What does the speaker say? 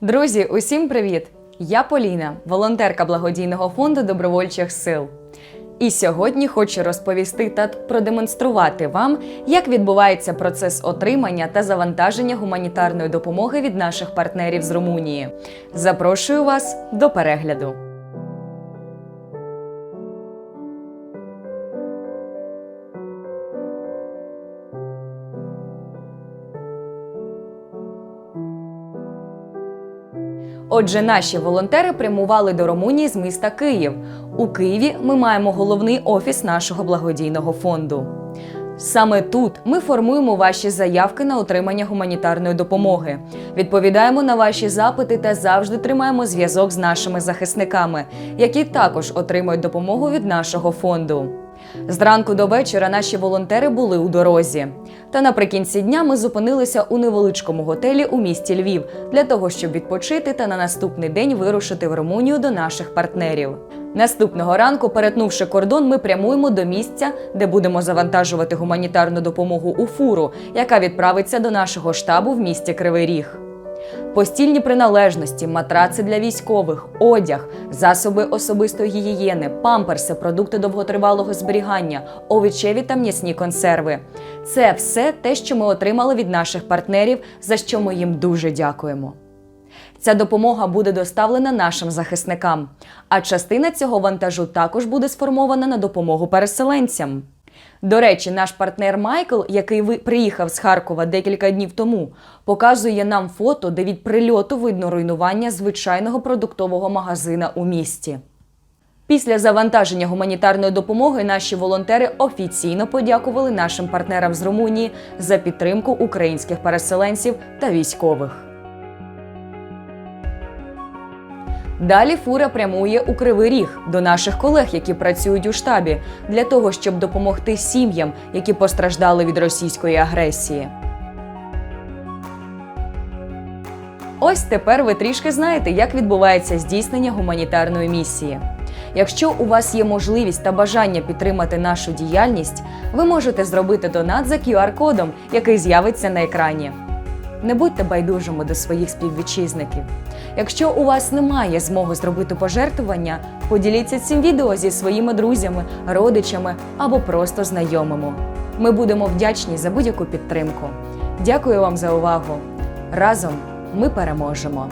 Друзі, усім привіт! Я Поліна, волонтерка благодійного фонду добровольчих сил. І сьогодні хочу розповісти та продемонструвати вам, як відбувається процес отримання та завантаження гуманітарної допомоги від наших партнерів з Румунії. Запрошую вас до перегляду. Отже, наші волонтери прямували до Румунії з міста Київ. У Києві ми маємо головний офіс нашого благодійного фонду. Саме тут ми формуємо ваші заявки на отримання гуманітарної допомоги, відповідаємо на ваші запити та завжди тримаємо зв'язок з нашими захисниками, які також отримують допомогу від нашого фонду. Зранку до вечора наші волонтери були у дорозі. Та наприкінці дня ми зупинилися у невеличкому готелі у місті Львів для того, щоб відпочити та на наступний день вирушити в Румунію до наших партнерів. Наступного ранку, перетнувши кордон, ми прямуємо до місця, де будемо завантажувати гуманітарну допомогу у фуру, яка відправиться до нашого штабу в місті Кривий Ріг. Постільні приналежності, матраци для військових, одяг, засоби особистої гігієни, памперси, продукти довготривалого зберігання, овочеві та м'ясні консерви. Це все те, що ми отримали від наших партнерів, за що ми їм дуже дякуємо. Ця допомога буде доставлена нашим захисникам, а частина цього вантажу також буде сформована на допомогу переселенцям. До речі, наш партнер Майкл, який приїхав з Харкова декілька днів тому, показує нам фото, де від прильоту видно руйнування звичайного продуктового магазина у місті. Після завантаження гуманітарної допомоги наші волонтери офіційно подякували нашим партнерам з Румунії за підтримку українських переселенців та військових. Далі фура прямує у Кривий Ріг до наших колег, які працюють у штабі, для того, щоб допомогти сім'ям, які постраждали від російської агресії. Ось тепер ви трішки знаєте, як відбувається здійснення гуманітарної місії. Якщо у вас є можливість та бажання підтримати нашу діяльність, ви можете зробити донат за QR-кодом, який з'явиться на екрані. Не будьте байдужими до своїх співвітчизників. Якщо у вас немає змоги зробити пожертвування, поділіться цим відео зі своїми друзями, родичами або просто знайомими. Ми будемо вдячні за будь-яку підтримку. Дякую вам за увагу! Разом ми переможемо!